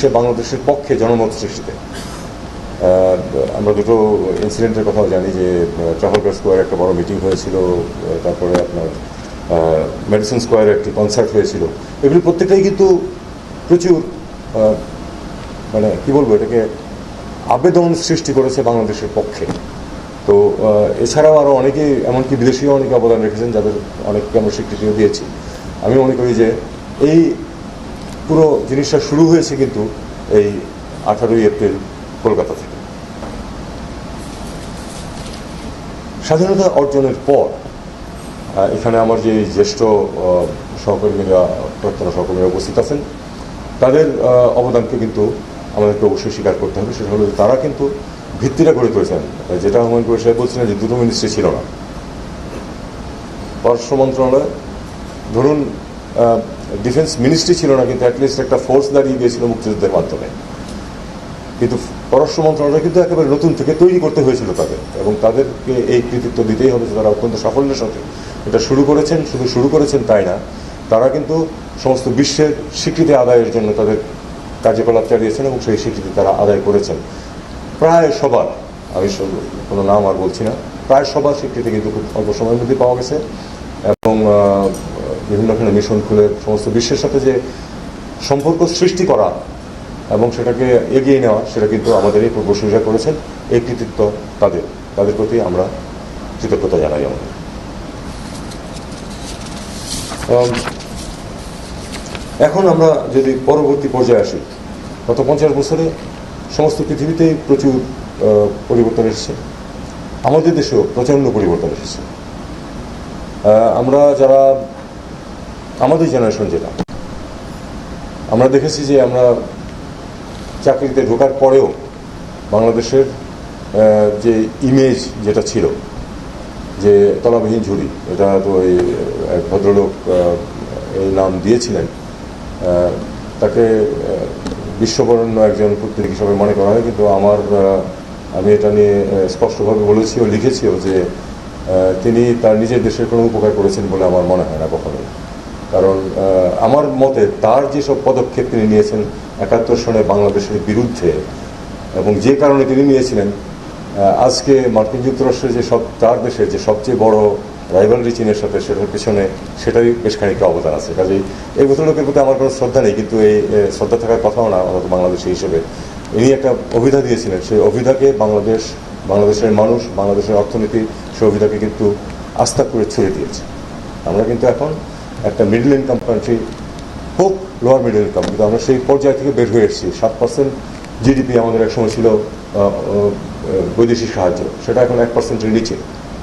সে বাংলাদেশের পক্ষে জনমত সৃষ্টিতে। আমরা দুটো ইনসিডেন্টের কথাও জানি যে ট্রাফালগার স্কোয়ারে একটা বড় মিটিং হয়েছিল তারপরে আপনার মেডিসিন স্কোয়ারে একটি কনসার্ট হয়েছিল। এগুলি প্রত্যেকটাই কিন্তু প্রচুর মানে কি বলব, এটাকে আবেদন সৃষ্টি করেছে বাংলাদেশের পক্ষে। তো এছাড়াও আরও অনেকেই এমনকি বিদেশিও অনেকে অবদান রেখেছেন, যাদের অনেককে আমরা স্বীকৃতিও দিয়েছি। আমি মনে করি যে, এই পুরো জিনিসটা শুরু হয়েছে কিন্তু এই আঠারোই এপ্রিল কলকাতা থেকে। স্বাধীনতা অর্জনের পর এখানে আমার যে জ্যেষ্ঠ সহকর্মীরা প্রাক্তন সহকর্মীরা উপস্থিত আছেন, তাদের অবদানকে কিন্তু আমাদেরকে অবশ্যই স্বীকার করতে হবে। সেটা হলো তারা কিন্তু ভিত্তিটা গড়ে তুলেছেন। যেটা হুমায়ুন কবির সাহেব বলছিলেন যে দুটো মিনিস্ট্রি ছিল না। পররাষ্ট্র মন্ত্রণালয়, ধরুন ডিফেন্স মিনিস্ট্রি ছিল না, কিন্তু অ্যাটলিস্ট একটা ফোর্স দাঁড়িয়ে গিয়েছিল মুক্তিযুদ্ধের মাধ্যমে। কিন্তু পররাষ্ট্র মন্ত্রণালয় কিন্তু একেবারে নতুন থেকে তৈরি করতে হয়েছিল তাদের, এবং তাদেরকে এই কৃতিত্ব দিতেই হবে, তারা অত্যন্ত সাফল্যের সাথে। এটা শুরু করেছেন, শুধু শুরু করেছেন তাই না, তারা কিন্তু সমস্ত বিশ্বের স্বীকৃতি আদায়ের জন্য তাদের কার্যকলাপ চালিয়েছেন এবং সেই স্বীকৃতি তারা আদায় করেছেন। প্রায় সবার, আমি কোনো নাম আর বলছি না, প্রায় সবার স্বীকৃতি কিন্তু খুব অল্প সময়ের মধ্যে পাওয়া গেছে, এবং আহ, ধরনের মিশন খুলে সমস্ত বিশ্বের সাথে যে সম্পর্ক সৃষ্টি করা এবং সেটাকে এগিয়ে নেওয়া সেটা কিন্তু আমাদের এই করেছেন। এই কৃতিত্ব তাদের তাদের প্রতি আমরা কৃতজ্ঞতা জানাই আমাদের। আম, এখন আমরা যদি পরবর্তী পর্যায়ে আসি গত পঞ্চাশ বছরে সমস্ত পৃথিবীতেই প্রচুর পরিবর্তন এসেছে। আমাদের দেশেও প্রচণ্ড পরিবর্তন এসেছে। আমরা যারা আমাদের জেনারেশন যেটা। আমরা দেখেছি যে আমরা চাকরিতে ঢোকার পরেও বাংলাদেশের যে ইমেজ যেটা ছিল, যে তলাবিহীন ঝুড়ি, এটা তো এই এক ভদ্রলোক এই নাম দিয়েছিলেন তাকে বিশ্ববরণ্য একজন কূটনীতিক হিসাবে মনে করা হয়, কিন্তু আমার আমি এটা নিয়ে স্পষ্টভাবে বলেছিও লিখেছিও যে তিনি তার নিজের দেশের কোনো উপকার করেছেন বলে আমার মনে হয় না কখনোই কারণ আমার মতে তার যেসব পদক্ষেপ তিনি নিয়েছেন একাত্তর সনে বাংলাদেশের বিরুদ্ধে এবং যে কারণে তিনি নিয়েছিলেন আজকে মার্কিন যুক্তরাষ্ট্রের যে সব, তার দেশের যে সবচেয়ে বড় রাইভালরি চীনের সাথে সেটার পিছনে সেটারই বেশ খানিকটা অবদান আছে। কাজেই এই ভদ্রলোকের প্রতি আমার কোনো শ্রদ্ধা নেই, কিন্তু এই শ্রদ্ধা থাকার কথাও না আমাদের বাংলাদেশি হিসেবে। ইনি একটা অভিধা দিয়েছিলেন, সেই অভিধাকে বাংলাদেশ, বাংলাদেশের মানুষ, বাংলাদেশের অর্থনীতি, সেই অভিধাকে কিন্তু আস্থা করে ছুড়ে দিয়েছে। আমরা কিন্তু এখন একটা মিডল ইনকাম কান্ট্রি হোক লোয়ার মিডল ইনকাম কিন্তু আমরা সেই পর্যায় থেকে বের হয়ে এসেছি। সাত পার্সেন্ট জিডিপি আমাদের এক সময় ছিল বৈদেশিক সাহায্য। সেটা এখন এক পার্সেন্টের নিচে।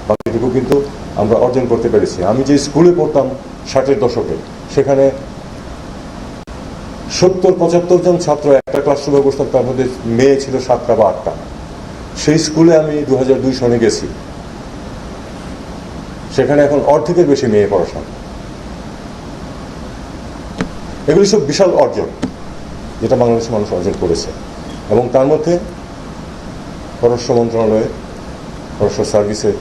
বাকিটুকু কিন্তু আমরা অর্জন করতে পেরেছি। আমি যে স্কুলে পড়তাম ষাটের দশকে, সেখানে সত্তর, পঁচাত্তর জন ছাত্র একটা ক্লাসরুমে বসতাম তার মধ্যে মেয়ে ছিল সাতটা বা আটটা। সেই স্কুলে আমি দু হাজার দুই সনে গেছি। সেখানে এখন অর্ধেকের বেশি মেয়ে পড়াশোনা। এগুলি সব বিশাল অর্জন, যেটা বাংলাদেশের মানুষ অর্জন করেছে। এবং তার মধ্যে পররাষ্ট্র মন্ত্রণালয়ে, পররাষ্ট্র সার্ভিসের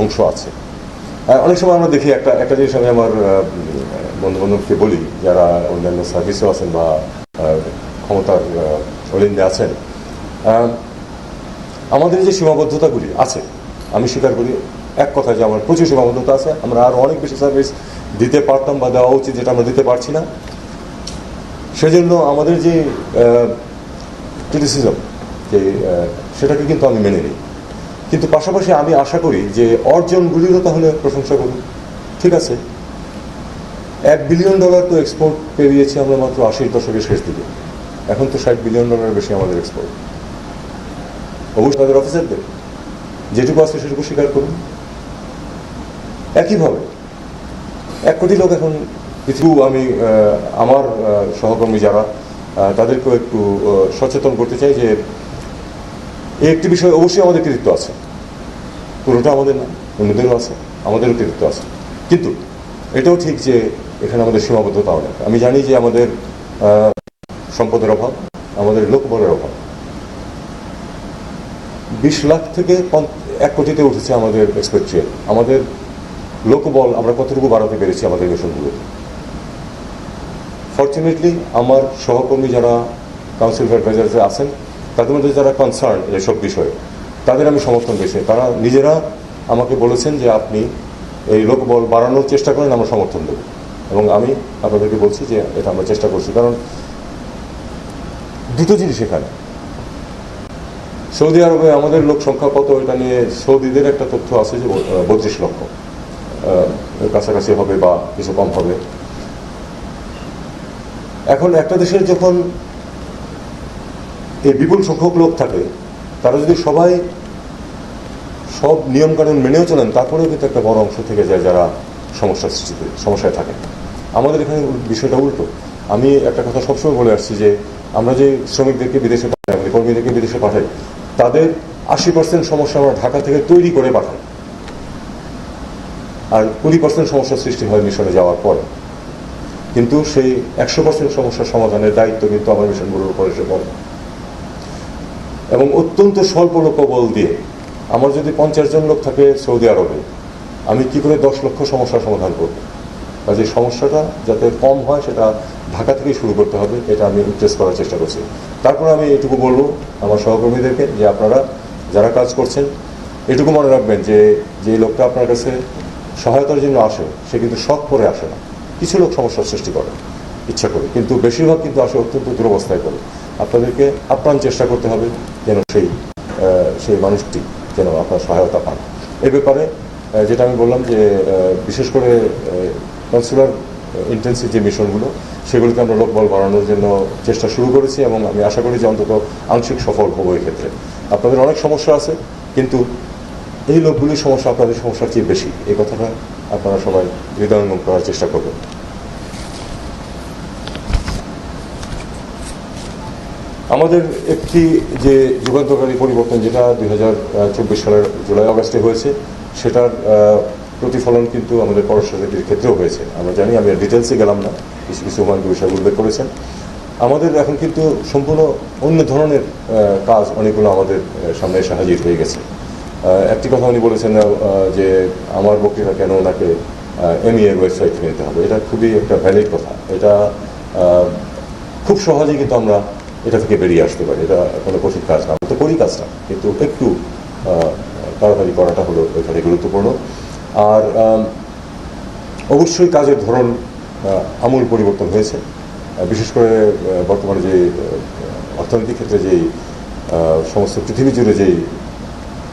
অংশ আছে। অনেক সময় আমরা দেখি একটা একটা জিনিস আমি আমার বন্ধু বান্ধবকে বলি, যারা অন্যান্য সার্ভিসেও আছেন বা ক্ষমতার অলিন্দে আছেন আমাদের যে সীমাবদ্ধতাগুলি আছে, আমি স্বীকার করি এক কথা যে আমার প্রচুর সীমাবদ্ধতা আছে, আমরা আরও অনেক বেশি সার্ভিস দিতে পারতাম বা দেওয়া উচিত, যেটা আমরা দিতে পারছি না। সেজন্য আমাদের যে ক্রিটিসিজম যে সেটাকে কিন্তু আমি মেনে নিই। কিন্তু পাশাপাশি আমি আশা করি যে অর্জনগুলিরও তাহলে প্রশংসা করুন। ঠিক আছে? এক বিলিয়ন ডলার তো এক্সপোর্ট পেরিয়েছি আমরা মাত্র আশির দশকের শেষ দিকে। এখন তো ষাট বিলিয়ন ডলারের বেশি আমাদের এক্সপোর্ট অবশ্যই তাদের অফিসারদের যেটুকু আছে সেটুকু স্বীকার করুন। একইভাবে, এক কোটি লোক এখন কিছু আমি আমার সহকর্মী যারা তাদেরকেও একটু সচেতন করতে চাই যে একটি বিষয় অবশ্যই আমাদের কৃতিত্ব আছে। পুরোটা আমাদের না, অন্যদেরও আছে, আমাদেরও কৃতিত্ব আছে। কিন্তু এটাও ঠিক যে এখানে আমাদের সীমাবদ্ধতা অনেক আমি জানি যে আমাদের সম্পদের অভাব, আমাদের লোকবলের অভাব। বিশ লাখ থেকে এক কোটিতে উঠেছে আমাদের এক্সপেক্ট্রিয়াল আমাদের লোকবল আমরা কতটুকু বাড়াতে পেরেছি আমাদের মিশনগুলোতে ফর্চুনেটলি আমার সহকর্মী যারা কাউন্সিল অফ অ্যাডভাইজার্সে আছেন, তাদের মধ্যে যারা কনসার্ন এসব বিষয়ে, তাদের আমি সমর্থন পেয়েছি। তারা নিজেরা আমাকে বলেছেন যে আপনি এই লোকবল বাড়ানোর চেষ্টা করেন, আমরা সমর্থন দেবো। এবং আমি আপনাদেরকে বলছি যে এটা আমরা চেষ্টা করছি। কারণ দুটো জিনিস এখানে। সৌদি আরবে আমাদের লোক সংখ্যা কত, এটা নিয়ে সৌদিদের একটা তথ্য আছে যে বত্রিশ লক্ষ। কাছাকাছি হবে বা কিছু কম হবে। এখন একটা দেশের যখন এই বিপুল সংখ্যক লোক থাকে, তারা যদি সবাই সব নিয়মকানুন মেনেও চলেন, তারপরেও কিন্তু একটা বড় অংশ থেকে যায় যারা সমস্যা সৃষ্টিতে সমস্যায় থাকে। আমাদের এখানে বিষয়টা উল্টো। আমি একটা কথা সবসময় বলে আসছি যে, আমরা যে শ্রমিকদেরকে বিদেশে পাঠাই কর্মীদেরকে বিদেশে পাঠাই, তাদের আশি পার্সেন্ট সমস্যা আমরা ঢাকা থেকে তৈরি করে পাঠাই। আর কুড়ি পার্সেন্ট সমস্যার সৃষ্টি হয় মিশনে যাওয়ার পরে। কিন্তু সেই একশো পার্সেন্ট সমস্যার সমাধানের দায়িত্ব কিন্তু আমার মিশনগুলোর উপর এসে পড়ে। এবং অত্যন্ত স্বল্প লোকবল দিয়ে আমার যদি পঞ্চাশ জন লোক থাকে সৌদি আরবে, আমি কি করে দশ লক্ষ সমস্যার সমাধান করব? কাজে সমস্যাটা যাতে কম হয় সেটা ঢাকা থেকেই শুরু করতে হবে, এটা আমি ইমপ্রেস করার চেষ্টা করছি। তারপর আমি এটুকু বলব আমার সহকর্মীদেরকে যে আপনারা যারা কাজ করছেন, এটুকু মনে রাখবেন যে যে লোকটা আপনার কাছে সহায়তার জন্য আসে, সে কিন্তু শখ করে আসে না। কিছু লোক সমস্যার সৃষ্টি করে? ইচ্ছা করে। কিন্তু বেশিরভাগ কিন্তু আসে অত্যন্ত দুরবস্থায় করে আপনাদেরকে আপ্রাণ চেষ্টা করতে হবে যেন সেই সেই মানুষটি যেন আপনার সহায়তা পান। এ ব্যাপারে যেটা আমি বললাম যে বিশেষ করে কনসুলার ইন্টেন্সিভ যে মিশনগুলো, সেগুলোকে আমরা লোকবল বাড়ানোর জন্য চেষ্টা শুরু করেছি এবং আমি আশা করি যে অন্তত আংশিক সফল হব এই ক্ষেত্রে। আপনাদের অনেক সমস্যা আছে, কিন্তু এই লোকগুলির সমস্যা আপনাদের সমস্যার চেয়ে বেশি। এই কথাটা আপনারা সবাই হৃদয়ঙ্গম করার চেষ্টা করবেন। আমাদের একটি যে যুগান্তকারী পরিবর্তন যেটা দু হাজার চব্বিশ সালের জুলাই আগস্টে হয়েছে, সেটার প্রতিফলন কিন্তু আমাদের পররাষ্ট্রনীতির ক্ষেত্রেও হয়েছে। আমরা জানি, আমি ডিটেলসে গেলাম না, কিছু কিছু হুমায়ুন বিষয় উল্লেখ করেছেন। আমাদের এখন কিন্তু সম্পূর্ণ অন্য ধরনের কাজ অনেকগুলো আমাদের সামনে এসে হাজির হয়ে গেছে। একটি কথা উনি বলেছেন যে আমার বক্তৃতা কেন ওনাকে এমই এর ওয়েবসাইট থেকে নিতে হবে। এটা খুবই একটা ভ্যালিড কথা। এটা খুব সহজেই কিন্তু আমরা এটা থেকে বেরিয়ে আসতে পারি। এটা কোনো কঠিন কাজ না। আমরা তো করি কাজটা। কিন্তু একটু তাড়াতাড়ি করাটা হলো এখানে গুরুত্বপূর্ণ। আর অবশ্যই কাজের ধরন আমূল পরিবর্তন হয়েছে। বিশেষ করে বর্তমানে যে অর্থনৈতিক ক্ষেত্রে যেই সমস্ত পৃথিবী জুড়ে যেই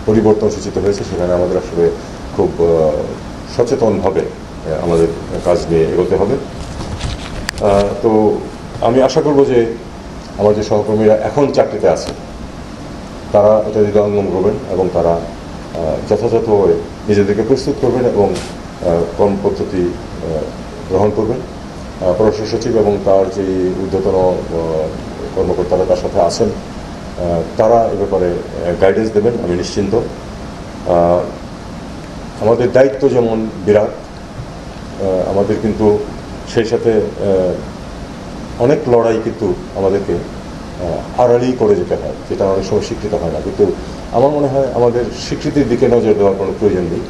পরিবর্তন সূচিত হয়েছে, সেখানে আমাদের আসলে খুব সচেতনভাবে আমাদের কাজ নিয়ে এগোতে হবে। তো আমি আশা করব যে আমার যে সহকর্মীরা এখন চাকরিতে আছে, তারা এটা হৃদয়ঙ্গম করবেন এবং তারা যথাযথভাবে নিজেদেরকে প্রস্তুত করবেন এবং কর্মপদ্ধতি গ্রহণ করবেন। পররাষ্ট্র সচিব এবং তার যে ঊর্ধ্বতন কর্মকর্তারা তার সাথে আছেন তারা এ ব্যাপারে গাইডেন্স দেবেন আমি নিশ্চিন্ত। আমাদের দায়িত্ব যেমন বিরাট আমাদের কিন্তু সেই সাথে অনেক লড়াই কিন্তু আমাদেরকে আহ, আড়ালেই করে যেতে হয় যেটা অনেক সময় স্বীকৃত হয় না। কিন্তু আমার মনে হয় আমাদের স্বীকৃতির দিকে নজর দেওয়ার কোনো প্রয়োজন নেই।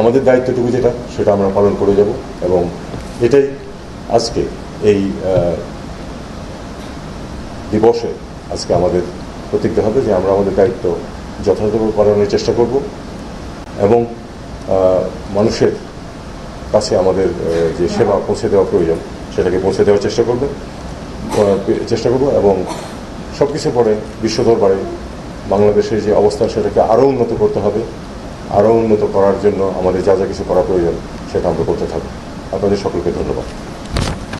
আমাদের দায়িত্বটুকু যেটা সেটা আমরা পালন করে যাব এবং এটাই আজকে এই দিবসে আজকে আমাদের প্রতিজ্ঞা হবে যে আমরা আমাদের দায়িত্ব যথাযথভাবে পালনের চেষ্টা করব এবং মানুষের কাছে আমাদের যে সেবা পৌঁছে দেওয়া প্রয়োজন, সেটাকে পৌঁছে দেওয়ার চেষ্টা করবে চেষ্টা করব এবং সব কিছু পরে বিশ্ব দরবারে বাংলাদেশের যে অবস্থান সেটাকে আরও উন্নত করতে হবে, আরও উন্নত করার জন্য আমাদের যা যা কিছু করা প্রয়োজন, সেটা আমরা করতে থাকব। আপনাদের সকলকে ধন্যবাদ।